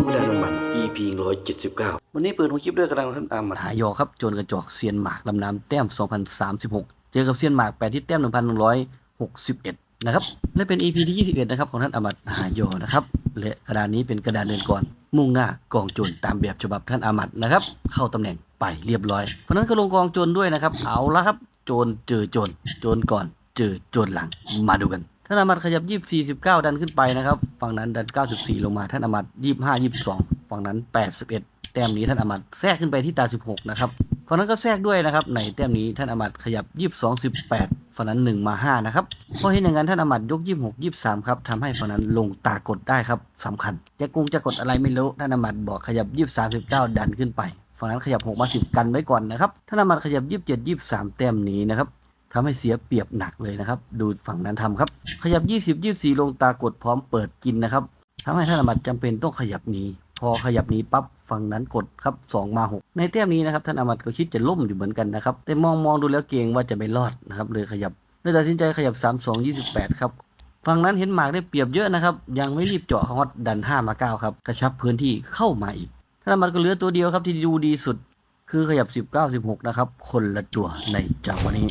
มกระดานน้ำมัน EP 179 วันนี้เปิดหัวคลิปด้วยกระดานท่านอามัดหายอครับ โจนกระจอกเซียนหมากลำน้ำแต้ม 2036 เจอกับเซียนหมากแปดที่แต้ม 1161 นะครับ และเป็น EP ที่ 21 นะครับของท่านอามัดหายอนะครับ และกระดานนี้เป็นกระดานเดินก่อน มุ่งหน้ากองโจรตามแบบฉบับท่านอามัดนะครับ เข้าตำแหน่งไปเรียบร้อย เพราะฉะนั้นก็ลงกองโจรด้วยนะครับ เอาละครับ โจรเจอโจร โจรก่อน เจอโจรหลัง มาดูกัน ท่านอามัดขยับ24 19ดันขึ้นไปนะครับ ฝั่งนั้นดัน94ลงมา ท่านอามัด25 22ฝั่งนั้น81แต้มนี้ท่านอามัดแทรกขึ้นไปที่ตา16นะครับฝั่งนั้นก็แทรกด้วยนะครับ ในแต้มนี้ท่านอามัดขยับ22 18ฝั่งนั้น1มา5นะครับพอเห็นอย่างนั้นท่านอามัดยก26 23ครับทำให้ฝั่งนั้นลงตากดได้ครับสำคัญจะกุงจะกดอะไรไม่รู้ท่านอามัดบอกขยับ23 19ดันขึ้นไปฝั่งนั้นขยับ6มา10 กันไว้ก่อนนะครับท่านอามัดขยับ 27 23 แต้มนี้นะครับ ทำให้เสียเปรียบหนักเลยนะครับ ดูฝั่งนั้นทำครับ ขยับ 20 24 ลงตากดพร้อมเปิดกินนะครับทำให้ท่านอมัดจำเป็นต้องขยับหนีพอขยับหนีปั๊บฝั่งนั้นกดครับ 2 มา 6 ในแต้มนี้นะครับท่านอมัดก็คิดจะล่มอยู่เหมือนกันนะครับ แต่มองมองดูแล้วเกรงว่าจะไม่รอดนะครับเลยขยับเลยตัดสินใจขยับ 3 2 28 ครับฝั่งนั้นเห็นหมากได้เปรียบเยอะนะครับ ยังไม่รีบเจาะฮอตดัน 5 มา 9 ครับ กระชับพื้นที่เข้ามาอีกท่านอมัดก็เหลือตัวเดียวครับที่ดูดีสุด คือขยับ 19 16 นะครับ คนละตัวในจังหวะนี้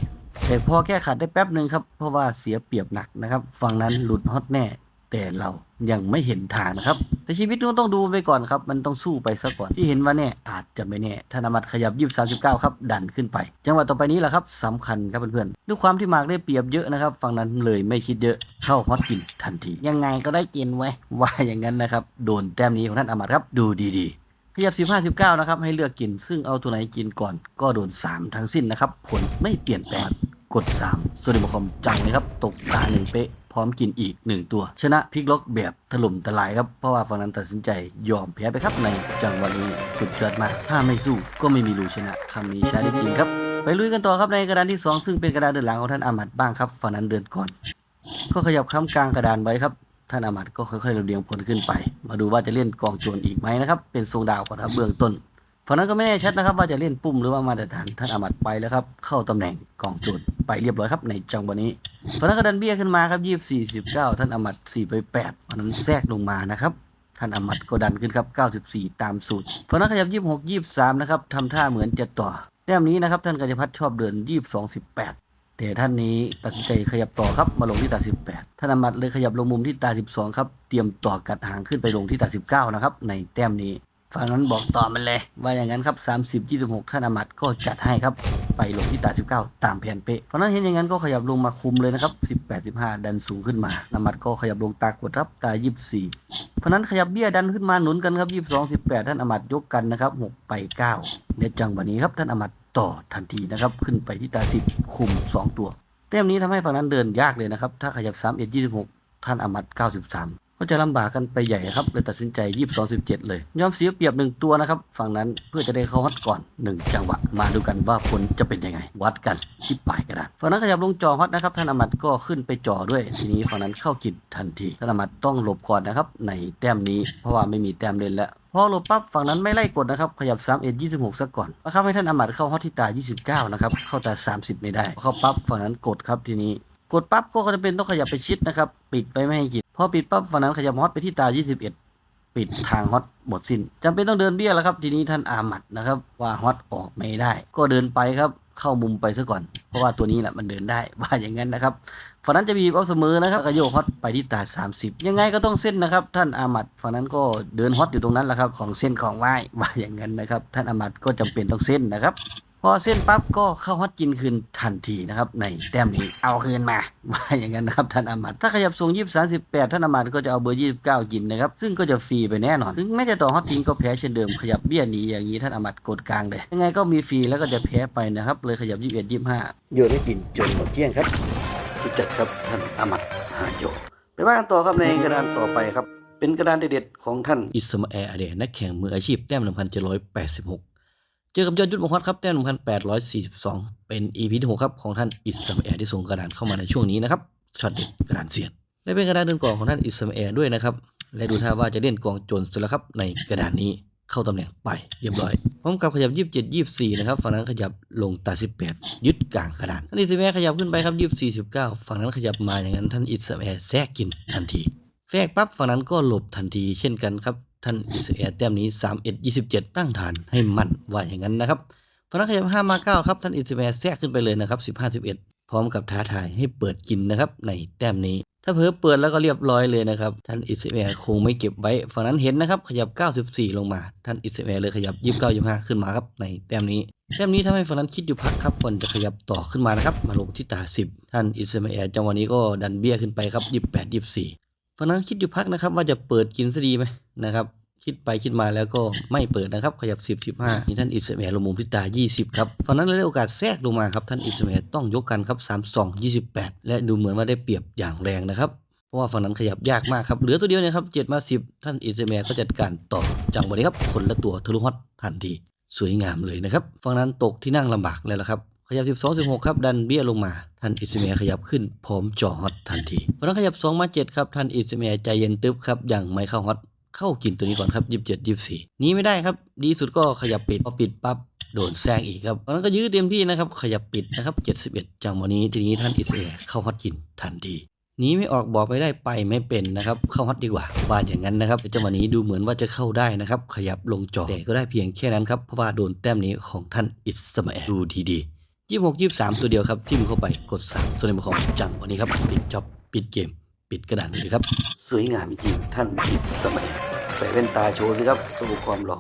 แต่พอแก้ขัดได้แป๊บหนึ่งครับ เพราะว่าเสียเปรียบหนักนะครับ ฝั่งนั้นหลุดฮอตแน่ แต่เรายังไม่เห็นทางนะครับ แต่ชีวิตมันต้องดูไปก่อนครับ มันต้องสู้ไปซะก่อน ที่เห็นว่าแน่อาจจะไม่แน่ ธนมัดขยับยีบสามสิบเก้าครับ ดันขึ้นไป จังหวะต่อไปนี้แหละครับสำคัญครับเพื่อนๆ ด้วยความที่หมากได้เปรียบเยอะนะครับ ฝั่งนั้นเลยไม่คิดเยอะ เข้าฮอตกินทันที ยังไงก็ได้กินไว้ว่าอย่างนั้นนะครับ โดนแต้มนี้ของท่านอมัดครับ ดูดีๆขยับ 15 19 นะครับ ให้เลือกกิน ซึ่งเอาตัวไหนกินก่อน ก็โดน 3 ทั้งสิ้นนะครับ ผลไม่เปลี่ยนแปลง กด 3 ส่วนดิมคอมจังเลยครับ ตกตาหนึ่งเป๊ะ พร้อมกินอีก 1 ตัว ชนะพลิกล็อกแบบถล่มทลายครับ เพราะว่าฝั่งนั้นตัดสินใจยอมแพ้ไปครับในจังหวะนี้สุดยอดมาก ถ้าไม่สู้ก็ไม่มีรูชนะคำนี้ใช้ได้จริงครับ ไปลุยกันต่อครับในกระดานที่ 2 ซึ่งเป็นกระดานเดินหลังของท่านอามัดบ้างครับฝั่งนั้นเดินก่อน ก็ขยับค้ำกลางกระดานไว้ครับท่านอามัดก็ค่อยๆระเบียงผลขึ้นไป มาดูว่าจะเล่นกองโจรอีกไหมนะครับ เป็นทรงดาวก่อนครับเบื้องต้นฝั่งนั้นก็ไม่แน่ชัดนะครับ ว่าจะเล่นปุ่มหรือว่ามาตรฐานท่านอามัดไปแล้วครับ เข้าตำแหน่งกองโจร ไปเรียบร้อยครับในจังหวะนี้ฝั่งนั้นก็ดันเบี้ยขึ้นมาครับยี่สี่สิบเก้าท่านอมัดสี่ไปแปดฝั่งนั้นแทรกลงมานะครับท่านอมัดก็ดันขึ้นครับ94ตามสูตรฝั่งนั้นขยับ26 23นะครับทำท่าเหมือนจะต่อแต้มนี้นะครับท่านกัญจพัฒน์ชอบเดิน22 18แปดแต่ท่านนี้ตัดสินใจขยับต่อครับมาลงที่ตา 18ท่านอมัดเลยขยับลงมุมที่ตา 12 ครับ เตรียมต่อกัดหางขึ้นไปลงที่ตา 19 นะครับ ในแต้มนี้ ฝั่งนั้นบอกต่อมันเลย ว่าอย่างนั้นครับ 30 26ท่านอามัดก็จัดให้ครับ ไปลงที่ตา 19 ตามแผนเป๊ะฝั่งนั้นเห็นอย่างนั้นก็ขยับลงมาคุมเลยนะครับ 18 15 ดันสูงขึ้นมาอามัดก็ขยับลงตากดรับตา 24เพราะนั้นขยับเบี้ยดันขึ้นมาหนุนกันครับ 22 18 ท่านอามัดยกกันนะครับ 6 ไป 9ในจังหวะนี้ครับท่านอามัดต่อทันทีนะครับขึ้นไปที่ตา 10 คุม 2 ตัว เต็มนี้ทำให้ฝั่งนั้นเดินยากเลยนะครับถ้าขยับ3 1 26 ท่านอมัด 93 ก็จะลำบากกันไปใหญ่ครับ เลยตัดสินใจ22 17เจ็ดเลย ยอมเสียเปรียบหนึ่งตัวนะครับ ฝั่งนั้นเพื่อจะได้เข้าฮอตก่อน1จังหวะ มาดูกันว่าผลจะเป็นยังไง วัดกันที่ปลายกระดานฝั่งนั้นขยับลงจอฮอตนะครับท่านอมัดก็ขึ้นไปจอด้วย ทีนี้ฝั่งนั้นเข้ากินทันทีท่านอมัดต้องหลบก่อนนะครับในแต้มนี้ เพราะว่าไม่มีแต้มเล่นแล้วพอหลบปั๊บฝั่งนั้นไม่ไล่กดนะครับ ขยับ3 1 26ซะก่อนนะครับให้ท่านอมัดเข้าฮอตที่ตา 29 นะครับ เข้าตา 30 ไม่ได้ เข้าปั๊บฝั่งนั้นกดครับทีนี้ กดปั๊บก็จะเป็นต้องขยับไปชิดนะครับ ปิดไปไม่ให้กิน พอปิดปั๊บฝั่งนั้นขยับฮอตไปที่ตา 21 ปิดทางฮอตหมดสิ้นจำเป็นต้องเดินเบี้ยแล้วครับ ทีนี้ท่านอาหมัดนะครับ ว่าฮอตออกไม่ได้ ก็เดินไปครับเข้ามุมไปซะก่อน เพราะว่าตัวนี้แหละมันเดินได้ว่าอย่างนั้นนะครับฝั่งนั้นจะบีเอาเสมอนะครับก็โยกฮอตไปที่ตา 30 ยังไงก็ต้องเส้นนะครับ ท่านอามัดฝั่งนั้นก็เดินฮอตอยู่ตรงนั้นแหละครับของเส้นของไหว้ว่าอย่างนั้นนะครับ ท่านอามัดก็จำเป็นต้องเส้นนะครับ พอเส้นปั๊บก็เข้าฮอตกินคืนทันทีนะครับในแต้มนี้เอาคืนมาว่าอย่างนั้นนะครับท่านอามัดถ้าขยับส่งยี่สามสิบแปดท่านอามัดก็จะเอาเบอร์ยี่สิบเก้ากินนะครับซึ่งก็จะฟรีไปแน่นอนถึงแม้จะต่อฮอตทิ้งก็แพ้เช่นเดิมขยับเบี้ยหนีอย่างนี้ท่านอามัดกดกลางเลยยังไงก็มีฟรีแล้วก็จะแพ้ไปนะครับเลยขยับยี่สิบเอ็ดยี่สิบห้าโยนให้กินจนหมดเที่ยงครับสุดจัดครับท่านอามัดหาโยไปว่ากันต่อครับในกระดานต่อไปครับเป็นกระดานเด็ดๆของท่านอิสมาแอร์อเดนักแข่งมืออาชีพแต้มหนึ่งพันเจ็ดร้อยแปดสิบหก เจอกับยอดยุทธมงคลครับแต้ม1,842เป็น EP ที่6ครับของท่านอิสมาแอร์ที่ส่งกระดานเข้ามาในช่วงนี้นะครับช็อตเด็ดกระดานเสียนและเป็นกระดานเดินก่อนของท่านอิสมาแอร์ด้วยนะครับและดูท่าว่าจะเล่นกองโจรเสร็จแล้วครับในกระดานนี้เข้าตำแหน่งไปเรียบร้อยพร้อมกับขยับ 27 24 นะครับ ฝั่งนั้นขยับลงตา 18 ยึดกลางกระดาน ท่านอิสมาแอร์ขยับขึ้นไปครับ 24 19 ฝั่งนั้นขยับมาอย่างนั้นท่านอิสมาแอร์แทรกกินทันที แทรกปั๊บฝั่งนั้นก็หลบทันทีเช่นกันครับ ท่านอิสเอลแต้มนี้3 1 27 ตั้งฐานให้มั่นว่าอย่างนั้นนะครับพนักขยับ5มา9ครับท่านอิสเอลแทรกขึ้นไปเลยนะครับ15 11 พร้อมกับท้าทายให้เปิดกินนะครับในแต้มนี้ ถ้าเผลอเปิดแล้วก็เรียบร้อยเลยนะครับท่านอิสเอลคงไม่เก็บไว้ฝั่งนั้นเห็นนะครับขยับ 94 ลงมา ท่านอิสเอลเลยขยับ 29 25 ขึ้นมาครับในแต้มนี้แต้มนี้ทำให้ฝั่งนั้นคิดอยู่พักครับก่อนจะขยับต่อขึ้นมานะครับมาลงที่ตา 10 ท่านอิสราเอลจังหวะนี้ก็ดันเบี้ยขึ้นไปครับ 28 24ฝั่งนั้นคิดอยู่พักนะครับว่าจะเปิดกินซะดีไหมนะครับ คิดไปคิดมาแล้วก็ไม่เปิดนะครับ ขยับ 10 15นี่ท่านอิสราเอลลงมุมที่ตา 20 ครับฝั่งนั้นเลยได้โอกาสแทรกลงมาครับท่านอิสราเอลต้องยกกันครับ 32 28 และดูเหมือนว่าได้เปรียบอย่างแรงนะครับเพราะว่าฝั่งนั้นขยับยากมากครับเหลือตัวเดียวเนี่ยครับ7มา 10 ท่านอิสราเอลก็จัดการต่อจังหวะนี้ครับคนละตัวทะลุฮอตทันทีสวยงามเลยนะครับฝั่งนั้นตกที่นั่งลำบากแล้วละครับขยับ 12 16 ครับ ดันเบี้ยลงมา ท่านอิสมาเอลขยับขึ้น พร้อมจ่อฮอตทันทีฝั่งนั้นขยับ 2 มา 7 ครับ ท่านอิสมาเอลใจเย็นตึ๊บครับอย่างไม่เข้าฮอต เข้ากินตัวนี้ก่อนครับ27 24หนี้ไม่ได้ครับ ดีสุดก็ขยับปิดพอปิดปั๊บโดนแซงอีกครับฝั่งนั้นก็ยื้อเต็มที่นะครับ ขยับปิดนะครับ71จังหวะนี้ทีนี้ท่านอิสเอเข้าฮอตกินทันทีหนีไม่ออกบอกไม่ได้ไปไม่เป็นนะครับเข้าฮอตดีกว่าว่าอย่างนั้นนะครับจังหวะนี้ดูเหมือนว่าจะเข้าได้นะครับ ขยับลงจอแต่ก็ได้เพียงแค่นั้นครับเพราะว่าโดนแต้มนี้ของท่านอิสมาเอลดูดีๆยี่หกยี่สามตัวเดียวครับจิ้มเข้าไปกดสามส่วนในของจังวันนี้ครับปิดจ็อบปิดเกม ปิดกระดานเลยครับ สวยงามจริงท่านอิสมาเอล ใส่แว่นตาโชว์สิครับสู้ความหล่อ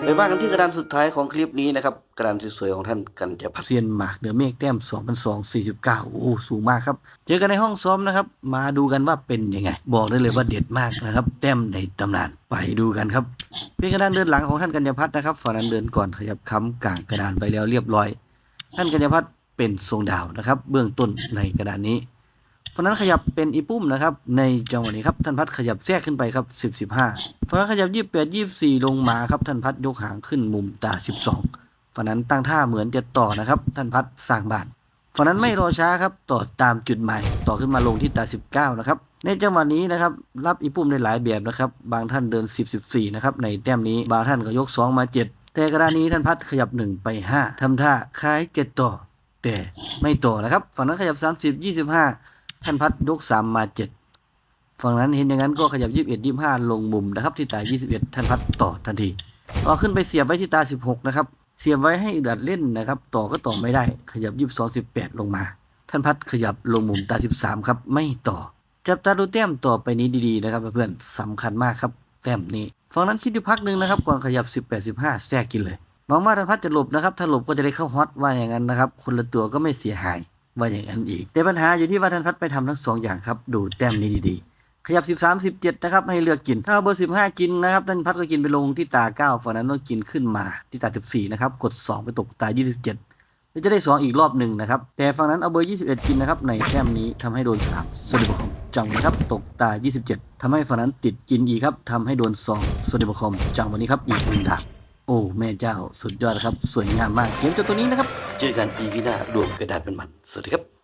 ไปว่ากันที่กระดานสุดท้ายของคลิปนี้นะครับกระดานสวยๆของท่านกันจะพักเซียนหมากเหนือเมฆแต้ม2,249 โอ้สูงมากครับ เจอกันในห้องซ้อมนะครับ มาดูกันว่าเป็นยังไง บอกได้เลยว่าเด็ดมากนะครับ แต้มในตำนานไปดูกันครับเป็นกระดานเดินหลังของท่านกัญญพัฒน์นะครับฝั่งนั้นเดินก่อนขยับค้ำกลางกระดานไปแล้วเรียบร้อย ท่านกัญญพัฒน์เป็นทรงดาวนะครับ เบื้องต้นในกระดานนี้ ฝั่งนั้นขยับเป็นอีปุ้มนะครับ ในจังหวะนี้ครับท่านพัดขยับแทรกขึ้นไปครับ10 15ฝั่งนั้นขยับ28 24ลงมาครับท่านพัดยกหางขึ้นมุมตา12ฝั่งนั้นตั้งท่าเหมือนจะต่อนะครับ ท่านพัดสร้างบ้านฝั่งนั้นไม่รอช้าครับต่อตามจุดหมายต่อขึ้นมาลงที่ตา19นะครับในจังหวะนี้นะครับรับอีปุ้มได้หลายแบบนะครับบางท่านเดิน 10 14นะครับในแต้มนี้บางท่านก็ยก 2 มา 7 แต่กระดานี้ท่านพัดขยับ 1 ไป 5ทำท่าคล้ายเจ็ดต่อ แต่ไม่ต่อนะครับฝั่งนั้นขยับ 30 25 ท่านพัดยกสามมาเจ็ดฝั่งนั้นเห็นอย่างนั้นก็ขยับยี่สิบเอ็ดยี่ห้าลงมุมนะครับ ที่ตายี่สิบเอ็ดท่านพัดต่อทันทีต่อขึ้นไปเสียบไว้ที่ตาสิบหกนะครับ เสียบไว้ให้ดัดเล่นนะครับ ต่อก็ต่อไม่ได้ ขยับยี่สิบสองสิบแปดลงมา ท่านพัดขยับลงมุมตาสิบสามครับ ไม่ต่อ จับตาดูแต้มต่อไปนี้ดีๆนะครับเพื่อนๆสำคัญมากครับ แต้มนี้ฝั่งนั้นคิดอยู่พักหนึ่งนะครับ ก่อนขยับสิบแปดสิบห้าแทรกกินเลยหวังว่าท่านพัดจะหลบนะครับ ถ้าหลบก็จะได้เข้าฮอตว่าอย่างนั้นนะครับ คนละตัวก็ไม่เสียหาย ว่าอย่างนั้นอีก แต่ปัญหาอยู่ที่ว่าท่านพัดไปทำทั้งสองอย่างครับ ดูแต้มนี้ดีๆ ขยับ 13 17 นะครับ ให้เลือกกิน ถ้าเอาเบอร์ 15 กินนะครับ ท่านพัดก็กินไปลงที่ตา 9ฝั่งนั้นต้องกินขึ้นมาที่ตา 14 นะครับ กด 2 ไปตกตา 27แล้วจะได้ 2 อีกรอบหนึ่งนะครับ แต่ฝั่งนั้นเอาเบอร์ 21 กินนะครับ ในแต้มนี้ทำให้โดน3ส่วนเดบคอมจังนะครับ ตกตา 27ทำให้ฝั่งนั้นติดกินอีกครับทำให้โดน 2 ส่วนเดบคอมจังวันนี้ครับอีกหนึ่งดาบโอ้แม่เจ้าสุดยอดครับ สวยงามมากเกมจบตัวนี้นะครับ เจอกันอีพีหน้ารวมกระดาษเป็นมัน สวัสดีครับ